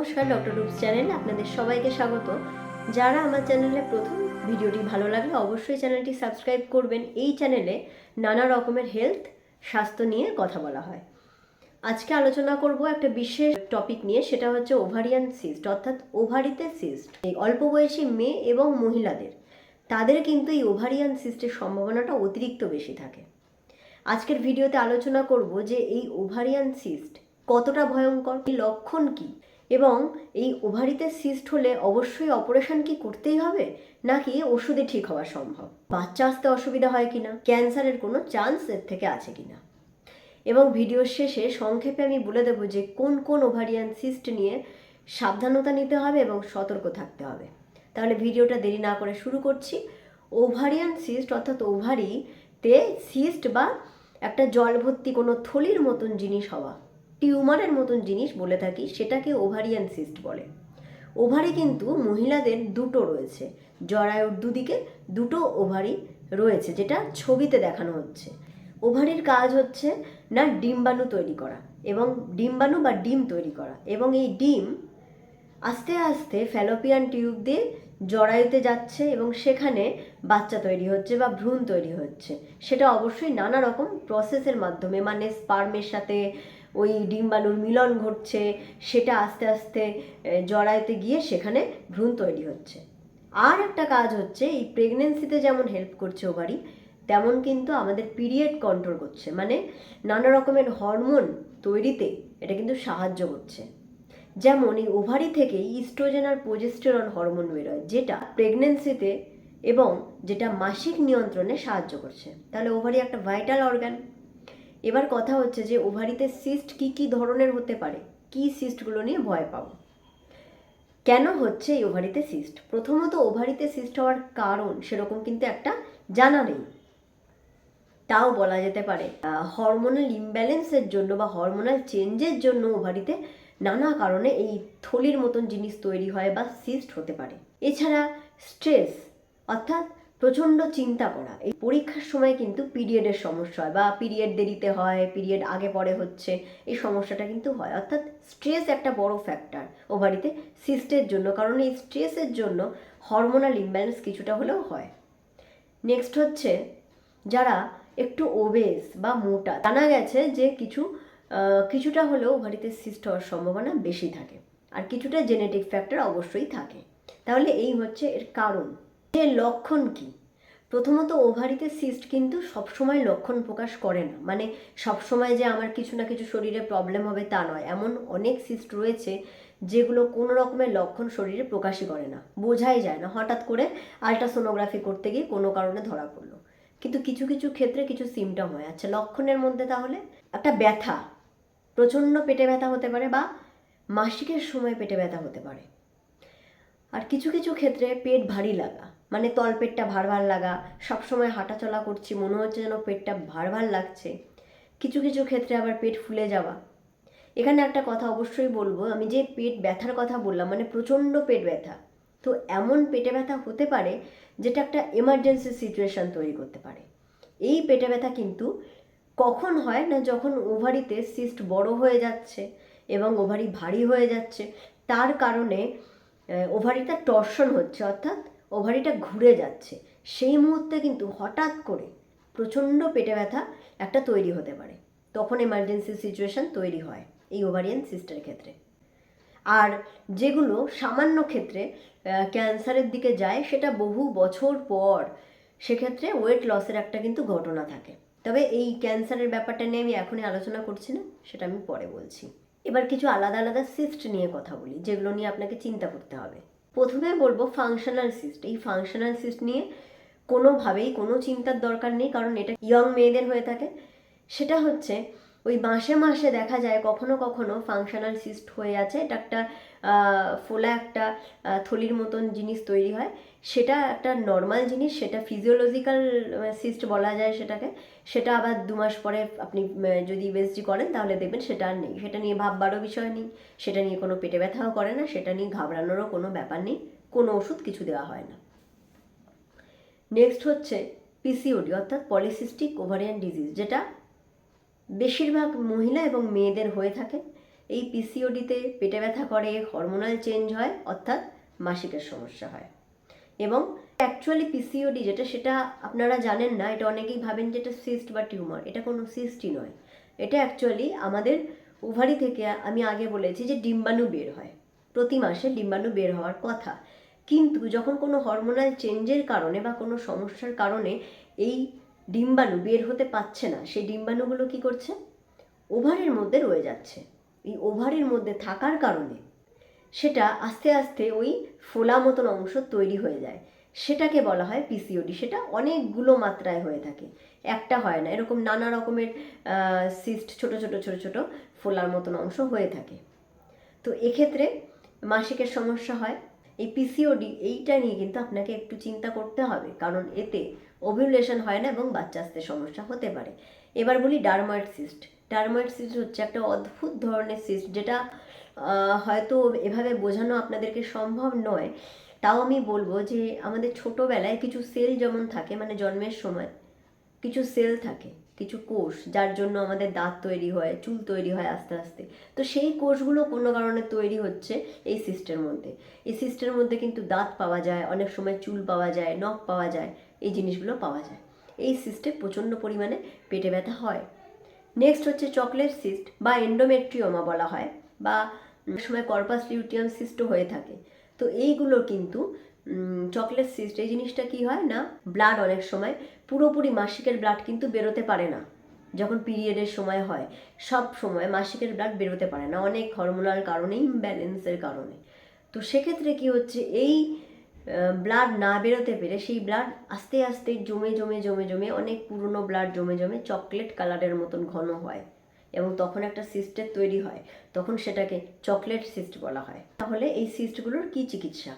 নমস্কার, ডক্টর রূপস চ্যানেলে, আপনাদের সবাইকে স্বাগত। যারা আমার চ্যানেলে প্রথম ভিডিওটি ভালো লাগলে অবশ্যই চ্যানেলটি সাবস্ক্রাইব করবেন। এই চ্যানেলে নানা রকমের হেলথ, স্বাস্থ্য নিয়ে কথা বলা হয়। আজকে আলোচনা করব একটা বিশেষ টপিক নিয়ে, সেটা হচ্ছে ওভারিয়ান সিস্ট, অর্থাৎ ওভারিতে সিস্ট। এই অল্প বয়সী মেয়ে এবং মহিলাদের, তাদের কিন্তু এই ওভারিয়ান সিস্টের সম্ভাবনাটা অতিরিক্ত বেশি থাকে। আজকের ভিডিওতে আলোচনা করব যে এই ওভারিয়ান সিস্ট কতটা ভয়ঙ্কর লক্ষণ কি এবং এই ওভারিতে সিস্ট হলে অবশ্যই অপারেশন কি করতেই হবে? নাকি ওষুধে ঠিক হওয়া সম্ভব? বাচ্চা আসতে অসুবিধা হয় কিনা ক্যান্সারের কোনো চান্স এর থেকে আছে কিনা এবং ভিডিওর শেষে সংক্ষেপে আমি বলে দেবো যে কোন কোন ওভারিয়ান সিস্ট নিয়ে সাবধানতা নিতে হবে এবং সতর্ক থাকতে হবে। তাহলে ভিডিওটা দেরি না করে শুরু করছি। ওভারিয়ান সিস্ট অর্থাৎ ওভারিতে সিস্ট বা একটা জল ভর্তি কোনো থলির মতন জিনিস হওয়া। টিউমারের মতন জিনিস বলে থাকি, সেটাকে ওভারিয়ান সিস্ট বলে। ওভারি কিন্তু মহিলাদের দুটো রয়েছে। জরায়ুর দুদিকে দুটো ওভারি রয়েছে, যেটা ছবিতে দেখানো হচ্ছে। ওভারির কাজ হচ্ছে না ডিম্বাণু তৈরি করা এবং ডিম্বাণু বা ডিম তৈরি করা এবং এই ডিম আস্তে আস্তে ফ্যালোপিয়ান টিউব দিয়ে জরায়ুতে যাচ্ছে এবং সেখানে বাচ্চা তৈরি হচ্ছে বা ভ্রূণ তৈরি হচ্ছে। সেটা অবশ্যই নানা রকম প্রসেসের মাধ্যমে মানে স্পার্মের সাথে ওই ডিম্বাণুর মিলন ঘটছে, সেটা আস্তে আস্তে জরায়ুতে গিয়ে সেখানে ভ্রূণ তৈরি হচ্ছে। আর একটা কাজ হচ্ছে, এই প্রেগনেন্সিতে যেমন হেল্প করছে ওভারি তেমন কিন্তু আমাদের পিরিয়ড কন্ট্রোল করছে। মানে নানা রকমের হরমোন তৈরিতে এটা কিন্তু সাহায্য করছে। যেমন এই ওভারি থেকে ইস্ট্রোজেন আর প্রোজেস্টেরন হরমোন বেরোয় যেটা প্রেগনেন্সিতে এবং যেটা মাসিক নিয়ন্ত্রণে সাহায্য করছে। তাহলে ওভারি একটা ভাইটাল অর্গান এবার কথা হচ্ছে যে ওভারিতে সিস্ট কি কি ধরনের হতে পারে? কি সিস্টগুলো নিয়ে ভয় পাবো? কেন হচ্ছে এই ওভারিতে সিস্ট প্রথমত ওভারিতে সিস্ট হওয়ার কারণ সেরকম কিন্তু একটা জানা নেই। তাও বলা যেতে পারে হরমোনাল ইমব্যালেন্সের জন্য বা হরমোনাল চেঞ্জের জন্য ওভারিতে নানা কারণে এই থলির মতন জিনিস তৈরি হয় বা সিস্ট হতে পারে। এছাড়া স্ট্রেস অর্থাৎ প্রচণ্ড চিন্তা করা। এই পরীক্ষার সময় কিন্তু পিরিয়ডের সমস্যা হয় বা পিরিয়ড দেরিতে হয় পিরিয়ড আগে পরে হচ্ছে, এই সমস্যাটা কিন্তু হয়। অর্থাৎ স্ট্রেস একটা বড় ফ্যাক্টর ওভারিতে সিস্টের জন্য, কারণ এই স্ট্রেসের জন্য হরমোনাল ইমব্যালেন্স কিছুটা হলেও হয়। নেক্সট হচ্ছে, যারা একটু ওবেস বা মোটা, জানা গেছে যে কিছু কিছুটা হলেও ওভারিতে সিস্ট হওয়ার সম্ভাবনা বেশি থাকে। আর কিছুটা জেনেটিক ফ্যাক্টর অবশ্যই থাকে। তাহলে এই হচ্ছে এর কারণ। যে লক্ষণ কি? প্রথমত ওভারিতে সিস্ট কিন্তু সবসময় লক্ষণ প্রকাশ করে না। মানে সবসময় যে আমার কিছু না কিছু শরীরে প্রবলেম হবে তা নয়। এমন অনেক সিস্ট রয়েছে যেগুলো কোনো রকমের লক্ষণ শরীরে প্রকাশই করে না। বোঝাই যায় না। হঠাৎ করে আলট্রাসোনোগ্রাফি করতে গিয়ে কোনো কারণে ধরা পড়ল। কিন্তু কিছু কিছু ক্ষেত্রে কিছু সিমটম হয়। আচ্ছা লক্ষণের মধ্যে তাহলে একটা ব্যথা। প্রচণ্ড পেটে ব্যথা হতে পারে বা মাসিকের সময় পেটে ব্যথা হতে পারে। আর কিছু কিছু ক্ষেত্রে পেট ভারী লাগা। মানে তলপেটটা ভার ভার লাগা, সবসময় হাঁটাচলা করছি, মনে হচ্ছে যেন পেটটা ভার ভার লাগছে। কিছু কিছু ক্ষেত্রে আবার পেট ফুলে যাওয়া। এখানে একটা কথা অবশ্যই বলব, আমি যে পেট ব্যথার কথা বললাম মানে প্রচণ্ড পেট ব্যথা। তো এমন পেটে ব্যথা হতে পারে, যেটা একটা এমার্জেন্সি সিচুয়েশন তৈরি করতে পারে। এই পেটে ব্যথা কিন্তু কখন হয় না যখন ওভারিতে সিস্ট বড় হয়ে যাচ্ছে এবং ওভারি ভারী হয়ে যাচ্ছে, তার কারণে ওভারিটা টর্শন হচ্ছে, অর্থাৎ ওভারিটা ঘুরে যাচ্ছে। সেই মুহূর্তে কিন্তু হঠাৎ করে প্রচণ্ড পেটে ব্যথা একটা তৈরি হতে পারে। তখন এমার্জেন্সি সিচুয়েশন তৈরি হয় এই ওভারিয়ান সিস্টের ক্ষেত্রে। আর যেগুলো সামান্য ক্ষেত্রে ক্যান্সারের দিকে যায়, সেটা বহু বছর পর সেক্ষেত্রে ওয়েট লসের একটা কিন্তু ঘটনা থাকে। তবে এই ক্যান্সারের ব্যাপারটা নিয়ে আমি এখনই আলোচনা করছি না, সেটা আমি পরে বলছি। এবার কিছু আলাদা আলাদা সিস্ট নিয়ে কথা বলি, যেগুলো নিয়ে আপনাকে চিন্তা করতে হবে। প্রথমে বলব ফাংশনাল সিস্ট এই ফাংশনাল সিস্ট নিয়ে কোনোভাবেই কোনো চিন্তার দরকার নেই, কারণ এটা ইয়ং মেয়েদের হয়ে থাকে। সেটা হচ্ছে, ওই মাসে মাসে দেখা যায় কখনো কখনো ফাংশনাল সিস্ট হয়ে আছে। এটা একটা ফোলা একটা থলির মতন জিনিস তৈরি হয়। সেটা একটা নর্মাল জিনিস, সেটা ফিজিওলজিক্যাল সিস্ট বলা যায় সেটাকে, সেটা আবার দু মাস পরে আপনি যদি ইউএসজি করেন তাহলে দেখবেন সেটা আর নেই। সেটা নিয়ে ভাববারও বিষয় নেই, সেটা নিয়ে কোনো পেটে ব্যথাও করে না, সেটা নিয়ে ঘাবড়ানোরও কোনো ব্যাপার নেই, কোনো ওষুধ কিছু দেওয়া হয় না। নেক্সট হচ্ছে পিসিওডি অর্থাৎ পলিসিস্টিক ওভারিয়ান ডিজিজ যেটা বেশিরভাগ মহিলা এবং মেয়েদের হয়ে থাকে। এই পিসিওডিতে পেটে ব্যথা করে হরমোনাল চেঞ্জ হয়, অর্থাৎ মাসিকের সমস্যা হয়। এবং অ্যাকচুয়ালি পিসিওডি যেটা, সেটা আপনারা জানেন না, এটা অনেকেই ভাবেন যে এটা সিস্ট বা টিউমার এটা কোনো সিস্টই নয়। এটা অ্যাকচুয়ালি আমাদের ওভারি থেকে আমি আগে বলেছি যে ডিম্বাণু বের হয়। প্রতি মাসে ডিম্বাণু বের হওয়ার কথা। কিন্তু যখন কোনো হরমোনাল চেঞ্জের কারণে বা কোনো সমস্যার কারণে এই ডিম্বাণু বের হতে পারছে না, সেই ডিম্বাণুগুলো কি করছে? ওভারের মধ্যে রয়ে যাচ্ছে। এই ওভারের মধ্যে থাকার কারণে সেটা আস্তে আস্তে ওই ফোলা মতন অংশ তৈরি হয়ে যায়। সেটাকে বলা হয় পিসিওডি সেটা অনেকগুলো মাত্রায় হয়ে থাকে। একটা হয় না, এরকম নানা রকমের সিস্ট ছোট ছোট ছোট ছোট ফোলার মতন অংশ হয়ে থাকে। তো এক্ষেত্রে মাসিকের সমস্যা হয়। এই পিসিওডি এইটা নিয়ে কিন্তু আপনাকে একটু চিন্তা করতে হবে, কারণ এতে ওভিউলেশন হয় না এবং বাচ্চা আসতে সমস্যা হতে পারে। এবার বলি ডারময়েড সিস্ট ডারময়েড সিস্ট হচ্ছে একটা অদ্ভুত ধরনের সিস্ট যেটা হয়তো এভাবে বোঝানো আপনাদেরকে সম্ভব নয়। তাও আমি বলব যে আমাদের ছোটোবেলায় কিছু সেল যেমন থাকে মানে জন্মের সময় কিছু সেল থাকে, কিছু কোষ যার জন্য আমাদের দাঁত তৈরি হয়, চুল তৈরি হয় আস্তে আস্তে। তো সেই কোষগুলো কোনো কারণে তৈরি হচ্ছে এই সিস্টের মধ্যে। এই সিস্টের মধ্যে কিন্তু দাঁত পাওয়া যায়, অনেক সময় চুল পাওয়া যায়, নখ পাওয়া যায়, এই জিনিসগুলো পাওয়া যায়। এই সিস্টে প্রচণ্ড পরিমাণে পেটে ব্যথা হয়। নেক্সট হচ্ছে চকলেট সিস্ট বা এন্ডোমেট্রিওমা বলা হয়, বা সময় কর্পাস লিউটিয়াম সিস্টও হয়ে থাকে। তো এইগুলো কিন্তু চকলেট সিস্ট এই জিনিসটা কি হয় না ব্লাড অনেক সময় পুরোপুরি মাসিকের ব্লাড কিন্তু বেরোতে পারে না, যখন পিরিয়ডের সময় হয়। সব সময় মাসিকের ব্লাড বেরোতে পারে না, অনেক হরমোনাল কারণে ইমব্যালেন্সের কারণে। তো সেক্ষেত্রে কি হচ্ছে, এই ব্লাড না বেরোতে পেরে সেই ব্লাড আস্তে আস্তে জমে জমে জমে জমে অনেক পুরনো ব্লাড জমে জমে চকলেট কালারের মতন ঘন হয় এবং তখন একটা সিস্টের তৈরি হয়। তখন সেটাকে চকলেট সিস্ট বলা হয়। তাহলে এই সিস্টগুলোর কি চিকিৎসা?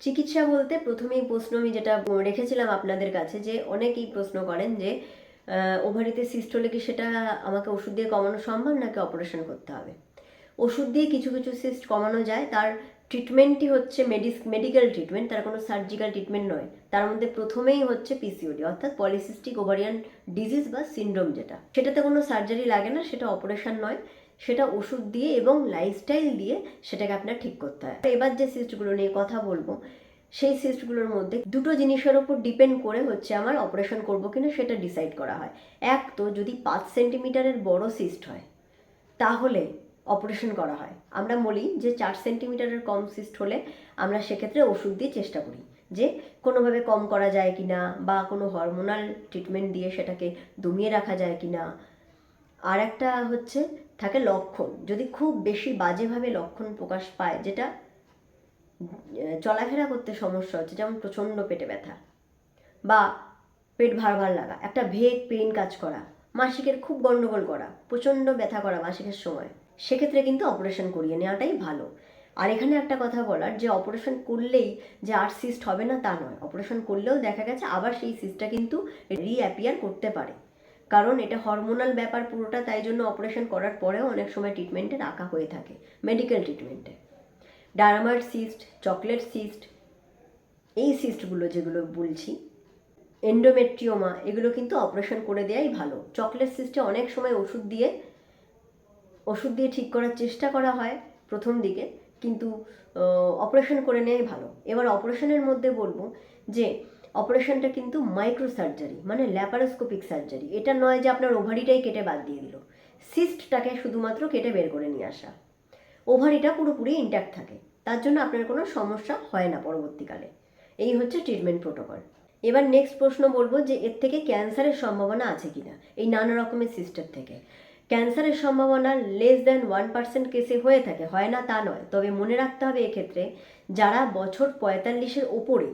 চিকিৎসা বলতে প্রথমেই প্রশ্ন আমি যেটা রেখেছিলাম আপনাদের কাছে যে অনেকেই প্রশ্ন করেন যে ওভারিতে সিস্ট হলে কি সেটা আমাকে ওষুধ দিয়ে কমানো সম্ভব নাকি অপারেশন করতে হবে? ওষুধ দিয়ে কিছু কিছু সিস্ট কমানো যায়। তার ট্রিটমেন্টই হচ্ছে মেডিস মেডিকেল ট্রিটমেন্ট তার কোনো সার্জিক্যাল ট্রিটমেন্ট নয়। তার মধ্যে প্রথমেই হচ্ছে পিসিওডি অর্থাৎ পলিসিস্টিক ওভারিয়ান ডিজিজ বা সিন্ড্রোম যেটা। সেটাতে কোনো সার্জারি লাগে না, সেটা অপারেশন নয়। সেটা ওষুধ দিয়ে এবং লাইফস্টাইল দিয়ে সেটাকে আপনার ঠিক করতে হয়। এবার যে সিস্টগুলো নিয়ে কথা বলব, সেই সিস্টগুলোর মধ্যে দুটো জিনিসের ওপর ডিপেন্ড করে হচ্ছে আমার অপারেশন করব কিনা সেটা ডিসাইড করা হয়। এক তো যদি পাঁচ সেন্টিমিটারের বড় সিস্ট হয়, তাহলে অপারেশন করা হয়। আমরা বলি যে চার সেন্টিমিটারের কম সিস্ট হলে আমরা সেক্ষেত্রে ওষুধ দিয়ে চেষ্টা করি যে কোনোভাবে কম করা যায় কি না বা কোনো হরমোনাল ট্রিটমেন্ট দিয়ে সেটাকে দমিয়ে রাখা যায় কি না আর একটা হচ্ছে, থাকে লক্ষণ। যদি খুব বেশি বাজেভাবে লক্ষণ প্রকাশ পায়, যেটা চলাফেরা করতে সমস্যা হচ্ছে, যেমন প্রচণ্ড পেটে ব্যথা বা পেট ভার ভার লাগা, একটা ভেগ পেন কাজ করা, মাসিকের খুব গণ্ডগোল করা, প্রচণ্ড ব্যথা করা মাসিকের সময়। সেক্ষেত্রে কিন্তু অপারেশন করিয়ে নেওয়াটাই ভালো। আর এখানে একটা কথা বলার, যে অপারেশন করলেই যে আর সিস্ট হবে না তা নয়। অপারেশন করলেও দেখা গেছে আবার সেই সিস্টটা কিন্তু রিঅ্যাপিয়ার করতে পারে। কারণ এটা হরমোনাল ব্যাপার পুরোটা, তাই জন্য অপারেশন করার পরেও অনেক সময় ট্রিটমেন্টে রাখা হয়ে থাকে মেডিকেল ট্রিটমেন্টে ডায়ামার সিস্ট চকলেট সিস্ট এই সিস্টগুলো যেগুলো বলছি এন্ডোমেট্রিওমা এগুলো কিন্তু অপারেশন করে দেওয়াই ভালো। চকলেট সিস্টে অনেক সময় ওষুধ দিয়ে ওষুধ দিয়ে ঠিক করার চেষ্টা করা হয় প্রথম দিকে, কিন্তু অপারেশন করে নেওয়াই ভালো। এবার অপারেশনের মধ্যে বলব যে অপারেশনটা কিন্তু মাইক্রো সার্জারি মানে ল্যাপারোস্কোপিক সার্জারি এটা নয় যে আপনার ওভারিটাই কেটে বাদ দিয়ে দিল। সিস্টটাকে শুধুমাত্র কেটে বের করে নিয়ে আসা। ওভারিটা পুরোপুরি ইন্ট্যাক্ট থাকে। তার জন্য আপনার কোনো সমস্যা হয় না পরবর্তীকালে। এই হচ্ছে ট্রিটমেন্ট প্রোটোকল এবার নেক্সট প্রশ্ন বলব যে, এর থেকে ক্যান্সারের সম্ভাবনা আছে কিনা? এই নানা রকমের সিস্টেম থেকে। ক্যান্সারের সম্ভাবনা লেস দ্যান ওয়ান পার্সেন্ট কেসে হয়ে থাকে, হয় না তা নয়। তবে মনে রাখতে হবে এক্ষেত্রে যারা বছর পঁয়তাল্লিশের ওপরে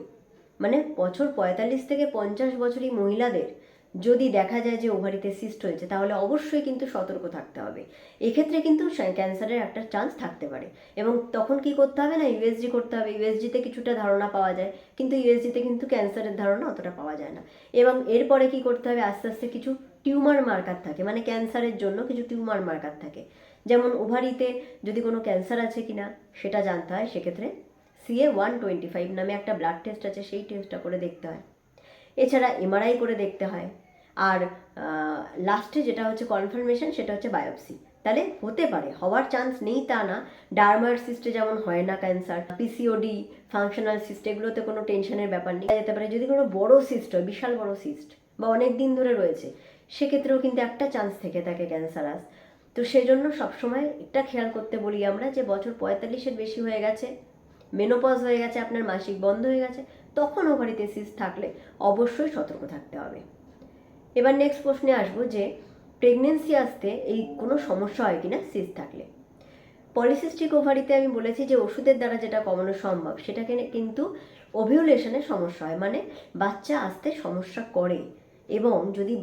মানে বছর পঁয়তাল্লিশ থেকে পঞ্চাশ বছরই মহিলাদের যদি দেখা যায় যে ওভারিতে সিস্ট হয়েছে, তাহলে অবশ্যই কিন্তু সতর্ক থাকতে হবে। এক্ষেত্রে কিন্তু ক্যান্সারের একটা চান্স থাকতে পারে। এবং তখন কি করতে হবে না ইউএসজি করতে হবে। ইউএসজিতে কিছুটা ধারণা পাওয়া যায়, কিন্তু ইউএসজিতে কিন্তু ক্যান্সারের ধারণা অতটা পাওয়া যায় না। এবং এরপরে কি করতে হবে, আস্তে আস্তে কিছু টিউমার মার্কার থাকে মানে ক্যান্সারের জন্য কিছু টিউমার মার্কার থাকে। যেমন ওভারিতে যদি কোনো ক্যান্সার আছে কিনা, সেটা জানতে হয়, সেক্ষেত্রে সিএ ওয়ান টোয়েন্টি ফাইভ নামে একটা ব্লাড টেস্ট আছে, সেই টেস্টটা করে দেখতে হয়। এছাড়া এমআরআই করে দেখতে হয়। আর লাস্টে যেটা হচ্ছে কনফার্মেশন সেটা হচ্ছে বায়োপসি তাহলে হতে পারে, হওয়ার চান্স নেই তা না। ডার্মার সিস্টে যেমন হয় না ক্যান্সার পিসিওডি ফাংশনাল সিস্ট এগুলোতে কোনো টেনশনের ব্যাপার নেই। যেতে পারে, যদি কোনো বড় সিস্ট হয়, বিশাল বড় সিস্ট বা অনেক দিন ধরে রয়েছে সেক্ষেত্রেও কিন্তু একটা চান্স থেকে থাকে ক্যান্সার আস তো সেজন্য সবসময় এটা খেয়াল করতে বলি আমরা যে বছর পঁয়তাল্লিশের বেশি হয়ে গেছে মেনোপজ হয়ে গেছে, আপনার মাসিক বন্ধ হয়ে গেছে, তখন ওভারিতে সিস্ট থাকলে অবশ্যই সতর্ক থাকতে হবে। এবার নেক্সট প্রশ্নে আসব যে প্রেগনেন্সি আসতে এই কোনো সমস্যা হয় কিনা সিস থাকলে। পলিসিস্টিক ওভারিতে আমি বলেছি যে ওষুধের দ্বারা যেটা কমানো সম্ভব, সেটাকে কিন্তু ওভিউলেশনে সমস্যা হয় মানে বাচ্চা আসতে সমস্যা করে। এবং যদি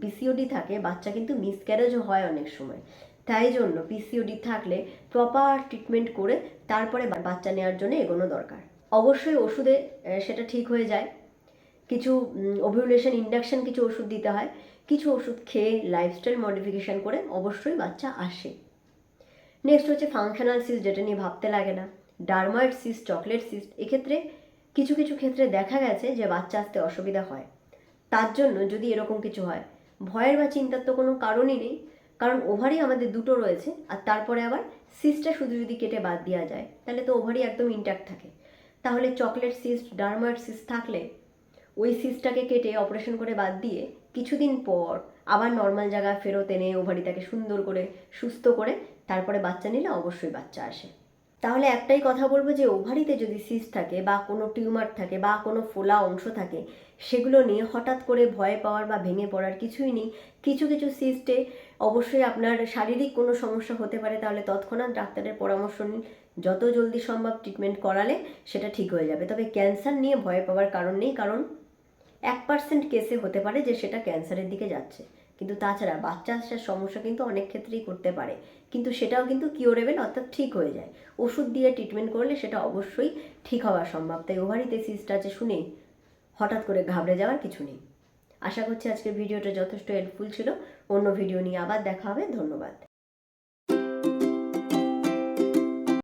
পিসিওডি থাকে, বাচ্চা কিন্তু মিসক্যারেজও হয় অনেক সময়। তাই জন্য পিসিওডি থাকলে প্রপার ট্রিটমেন্ট করে তারপরে বাচ্চা নেওয়ার জন্য এগোনো দরকার। অবশ্যই ওষুধে সেটা ঠিক হয়ে যায়। কিছু ওভিউলেশন ইন্ডাকশন কিছু ওষুধ দিতে হয়। কিছু ওষুধ খেয়ে লাইফস্টাইল মডিফিকেশন করে অবশ্যই বাচ্চা আসে। নেক্সট হচ্ছে ফাংশনাল সিস্ট যেটা নিয়ে ভাবতে লাগে না। ডার্মাইড সিস্ট চকলেট সিস্ট এক্ষেত্রে কিছু কিছু ক্ষেত্রে দেখা গেছে যে বাচ্চা আসতে অসুবিধা হয়। তার জন্য যদি এরকম কিছু হয়, ভয়ের বা চিন্তার তো কোনো কারণই নেই, কারণ ওভারই আমাদের দুটো রয়েছে, আর তারপরে আবার সিস্টটা শুধু যদি কেটে বাদ দেওয়া যায়, তাহলে তো ওভারই একদম ইন্ট্যাক্ট থাকে। তাহলে চকলেট সিস্ট ডার্মাইড সিস্ট থাকলে, ওই সিস্টটাকে কেটে অপারেশন করে বাদ দিয়ে কিছুদিন পর আবার নর্মাল জায়গায় ফেরত এনে ওভারিটাকে সুন্দর করে, সুস্থ করে তারপরে বাচ্চা নিলে অবশ্যই বাচ্চা আসে। তাহলে একটাই কথা বলব যে ওভারিতে যদি সিস্ট থাকে বা কোনো টিউমার থাকে বা কোনো ফোলা অংশ থাকে, সেগুলো নিয়ে হঠাৎ করে ভয় পাওয়ার বা ভেঙে পড়ার কিছুই নেই। কিছু কিছু সিস্টে অবশ্যই আপনার শারীরিক কোনো সমস্যা হতে পারে, তাহলে তৎক্ষণাৎ ডাক্তারের পরামর্শ নিন। যত জলদি সম্ভব ট্রিটমেন্ট করালে সেটা ঠিক হয়ে যাবে। তবে ক্যান্সার নিয়ে ভয় পাওয়ার কারণ নেই, কারণ এক পার্সেন্ট কেসে হতে পারে যে সেটা ক্যান্সারের দিকে যাচ্ছে। কিন্তু তাছাড়া বাচ্চা আসার সমস্যা কিন্তু অনেক ক্ষেত্রেই করতে পারে। কিন্তু সেটাও কিন্তু কিওরেবেল অর্থাৎ ঠিক হয়ে যায়। ওষুধ দিয়ে ট্রিটমেন্ট করলে সেটা অবশ্যই ঠিক হওয়া সম্ভব। তাই ওভারিতে সিস্ট আছে শুনেই হঠাৎ করে ঘাবড়ে যাওয়ার কিছু নেই। আশা করছি আজকের ভিডিওটা যথেষ্ট হেল্পফুল ছিল। অন্য ভিডিও নিয়ে আবার দেখা হবে। ধন্যবাদ।